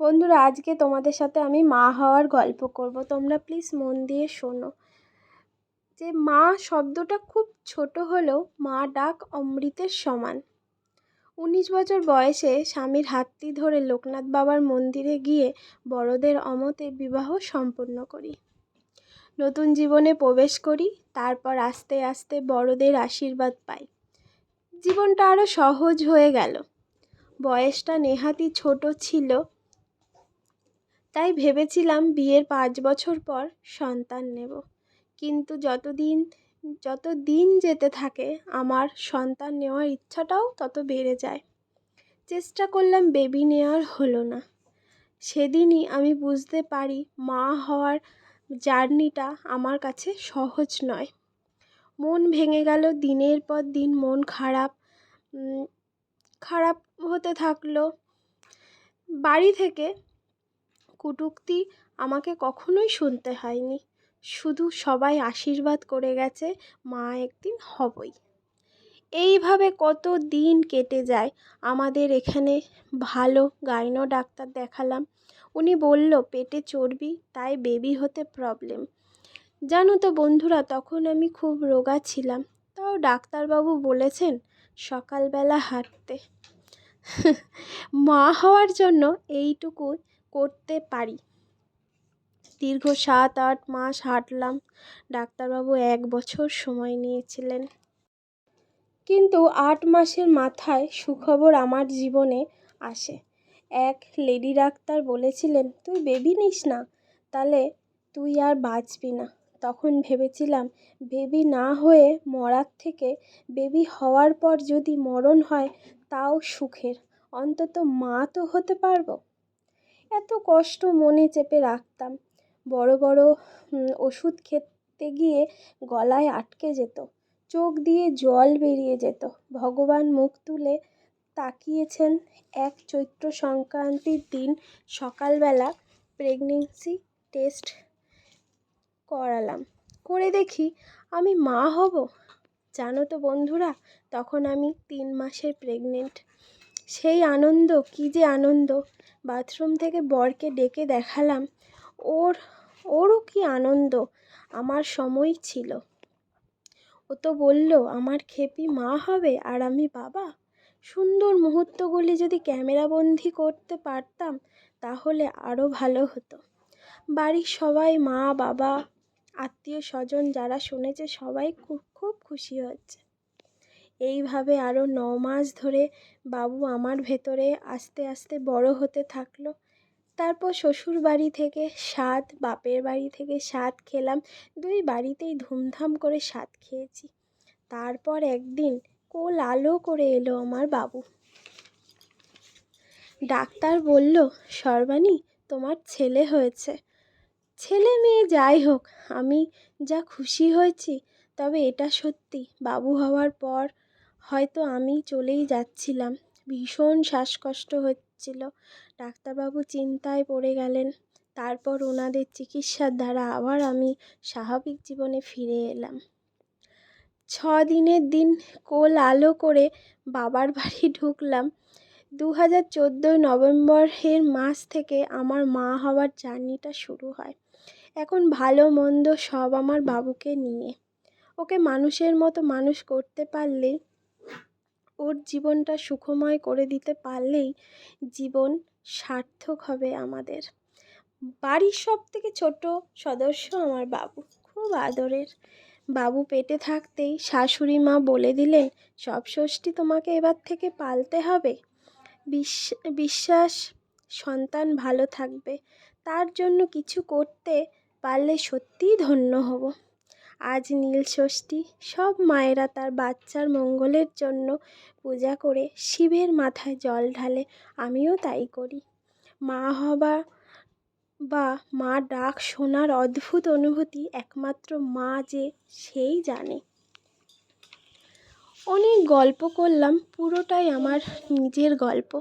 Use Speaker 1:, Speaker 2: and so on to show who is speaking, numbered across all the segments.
Speaker 1: বন্ধুরা, আজকে তোমাদের সাথে আমি মা হওয়ার গল্প করব। তোমরা প্লিজ মন দিয়ে শোনো। যে মা শব্দটা খুব ছোট হলেও মা ডাক অমৃতের সমান। উনিশ বছর বয়সে স্বামীর হাতটি ধরে লোকনাথ বাবার মন্দিরে গিয়ে বড়দের অমতে বিবাহ সম্পন্ন করি। নতুন জীবনে প্রবেশ করি, তারপর আস্তে আস্তে বড়দের আশীর্বাদ পাই। জীবনটা আরও সহজ হয়ে গেল। বয়সটা নেহাতি ছোট ছিল তাই ভেবেছিলাম বিয়ের পাঁচ বছর পর সন্তান নেব। কিন্তু যতদিন যত দিন যেতে থাকে, আমার সন্তান নেওয়ার ইচ্ছাটাও তত বেড়ে যায়। চেষ্টা করলাম বেবি নেওয়ার হলো না। সেদিনই আমি বুঝতে পারি মা হওয়ার জার্নিটা আমার কাছে সহজ নয়। মন ভেঙে গেল, দিনের পর দিন মন খারাপ খারাপ হতে থাকল। বাড়ি থেকে কটূক্তি আমাকে কখনোই শুনতে হয়নি। শুধু সবাই আশীর্বাদ করে গেছে, মা একদিন হবই। এইভাবে কত দিন কেটে যায়, আমাদের এখানে ভালো গাইনো ডাক্তার দেখালাম। উনি বলল, পেটে চর্বি, তাই বেবি হতে প্রবলেম জানো তো বন্ধুরা, তখন আমি খুব রোগা ছিলাম। তাও ডাক্তারবাবু বলেছেন, সকালবেলা হাঁটতে। মা হওয়ার জন্য এইটুকু করতে পারি। দীর্ঘ সাত, আট মাস হাঁটলাম। ডাক্তারবাবু এক বছর সময় নিয়েছিলেন। কিন্তু আট মাসের মাথায় সুখবর আমার জীবনে আসে। এক লেডি ডাক্তার বলেছিলেন, তুই বেবি নিস না, তাহলে তুই আর বাঁচবি না। তখন ভেবেছিলাম, বেবি না হয়ে মরার থেকে বেবি হওয়ার পর যদি মরণ হয়, তাও সুখের। অন্তত মা তো হতে পারব। এত কষ্ট মনে চেপে রাখতাম। বড় বড় ওষুধ খেতে গিয়ে গলায় আটকে যেত, চোখ দিয়ে জল বেরিয়ে যেত। ভগবান মুখ তুলে তাকিয়েছেন এক চৈত্র সংক্রান্তির দিন সকালবেলা প্রেগনেন্সি টেস্ট করালাম। করে দেখি আমি মা হব। জানো তো বন্ধুরা, তখন আমি তিন মাসের প্রেগনেন্ট। সেই আনন্দ, কী যে আনন্দ। বাথরুম থেকে বরকে ডেকে দেখালাম, ওর, ওরও কি আনন্দ, আমার সময় ছিল। ও তো বলল, আমার খেপি মা হবে আর আমি বাবা? সুন্দর মুহূর্তগুলি যদি ক্যামেরাবন্দি করতে পারতাম, তাহলে আরও ভালো হতো। বাড়ির সবাই, মা, বাবা আত্মীয় স্বজন যারা শুনেছে, সবাই খুব খুব খুশি হচ্ছে এইভাবে আরও ন মাস ধরে বাবু আমার ভেতরে আস্তে আস্তে বড় হতে থাকল। তারপর শ্বশুর বাড়ি থেকে স্বাদ বাপের বাড়ি থেকে স্বাদ খেলাম। দুই বাড়িতেই ধুমধাম করে স্বাদ খেয়েছি। তারপর একদিন কোল আলো করে এলো আমার বাবু। ডাক্তার বলল, সর্বাণী, তোমার ছেলে হয়েছে। ছেলে মেয়ে যাই হোক, আমি যা খুশি হয়েছি, তবে এটা সত্যি। বাবু হওয়ার পর হয়তো আমি চলেই যাচ্ছিলাম। ভীষণ শ্বাসকষ্ট হচ্ছিল। ডাক্তারবাবু চিন্তায় পড়ে গেলেন। তারপর ওনাদের চিকিৎসার দ্বারা আবার আমি স্বাভাবিক জীবনে ফিরে এলাম। ছ দিনের দিন কোল আলো করে বাবার বাড়ি ঢুকলাম। দু হাজার চোদ্দোই নভেম্বরের মাস থেকে আমার মা হওয়ার জার্নিটা শুরু হয়। এখন ভালো মন্দ সব আমার বাবুকে নিয়ে। ওকে মানুষের মতো মানুষ করতে পারলেই ওর জীবনটা সুখময় করে দিতে পারলেই জীবন সার্থক হবে আমাদের। বাড়ির সব থেকে ছোটো সদস্য আমার বাবু। খুব আদরের। বাবু পেটে থাকতেই শাশুড়ি মা বলে দিলেন, সব ষষ্ঠী তোমাকে এবার থেকে পালতে হবে। বিশ্বাস, সন্তান ভালো থাকবে। তার জন্য কিছু করতে পারলে সত্যিই ধন্য হব। আজ নীল ষষ্ঠী। সব মায়েরা তার বাচ্চার মঙ্গলের জন্য পূজা করে শিবের মাথায় জল ঢালে, আমিও তাই করি। মা হবা বা মা ডাক শোনার অদ্ভুত অনুভূতি একমাত্র মা যে সেই জানে। অনেক গল্প করলাম, পুরোটাই আমার নিজের গল্প।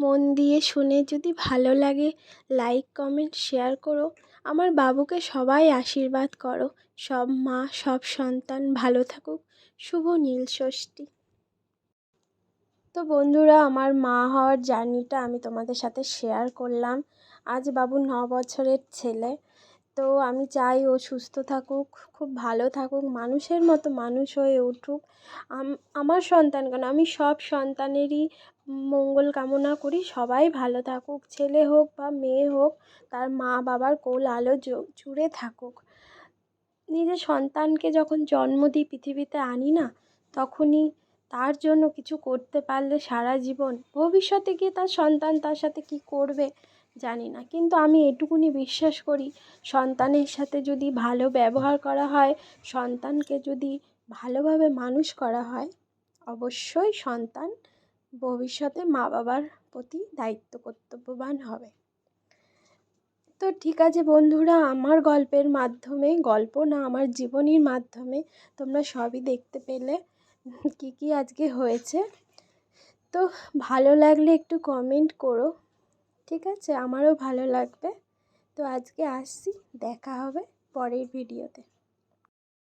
Speaker 1: মন দিয়ে শুনে যদি ভালো লাগে লাইক কমেন্ট শেয়ার করো। আমার বাবুকে সবাই আশীর্বাদ করো। সব মা, সব সন্তান ভালো থাকুক। শুভ নীল ষষ্ঠী। তো বন্ধুরা, আমার মা হওয়ার জার্নিটা আমি তোমাদের সাথে শেয়ার করলাম। আজ বাবু ন বছরের ছেলে। তো আমি চাই ও সুস্থ থাকুক, খুব ভালো থাকুক, মানুষের মতো মানুষ হয়ে উঠুক। আমার সন্তান কেন? আমি সব সন্তানেরই মঙ্গল কামনা করি, সবাই ভালো থাকুক, ছেলে হোক বা মেয়ে হোক, তার মা বাবার কোল আলো জুড়ে থাকুক। নিজের সন্তানকে যখন জন্ম দিই পৃথিবীতে আনি না, তখনই তার জন্য কিছু করতে পারলে সারা জীবন, ভবিষ্যতে গিয়ে তার সন্তান তার সাথে কী করবে? জানি না। কিন্তু আমি এটুকুনি বিশ্বাস করি, সন্তানের সাথে যদি ভালো ব্যবহার করা হয়, সন্তানকে যদি ভালোভাবে মানুষ করা হয়, অবশ্যই সন্তান ভবিষ্যতে মা বাবার প্রতি দায়িত্ব কর্তব্যবান হবে। তো ঠিক আছে বন্ধুরা, আমার গল্পের মাধ্যমে, গল্প না, আমার জীবনীর মাধ্যমে তোমরা সবই দেখতে পেলে কী কী আজকে হয়েছে। তো ভালো লাগলে একটু কমেন্ট করো। ঠিক আছে? আমারও ভালো লাগবে। তো আজকে আসছি দেখা হবে পরের ভিডিওতে